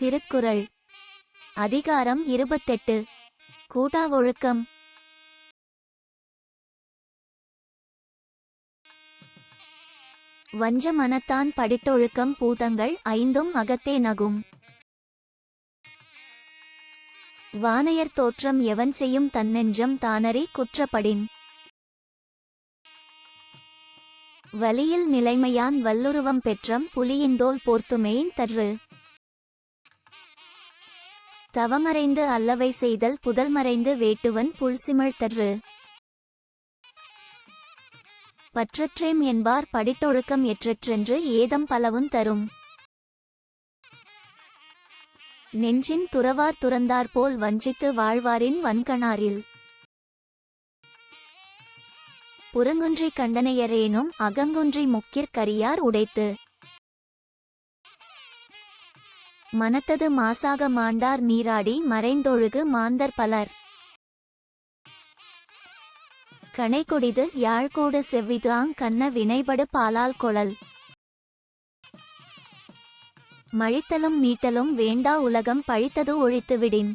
திருக்குறள். அதிகாரம் இருபத்தெட்டு. கூட்டா ஒழுக்கம் வஞ்ச மனத்தான் படிட்டொழுக்கம் பூதங்கள் ஐந்தும் அகத்தே நகும். வானையர் தோற்றம் எவன் செய்யும் தன்னெஞ்சம் தானறி குற்றப்படின். வலியில் நிலைமையான் வல்லுருவம் பெற்றம் புலியின்தோல் போர்த்துமேன் தர்று தவமறைந்து அல்லவை செய்தல் புதல் மறைந்து வேட்டுவன் புல்சிமிழ் தர்று பற்றற்றேம் என்பார் படிட்டொழுக்கம் எற்றெற்றென்று ஏதம் பலவும் தரும். நெஞ்சின் துறவார் துறந்தார் போல் வஞ்சித்து வாழ்வாரின் வன்கணாரில். புறங்குன்றி கண்டனையரேனும் அகங்குன்றி முக்கிற் கரியார் உடைத்து. மனத்தது மாசாக மாண்டார் நீராடி மறைந்தொழுகு மாந்தர் பலர். கணைகொடிது யாழ்கூடு செவ்விதாங் கண்ண வினைபடு பாலால் கொழல். மழித்தலும் மீட்டலும் வேண்டா உலகம் பழித்தது ஒழித்துவிடின்.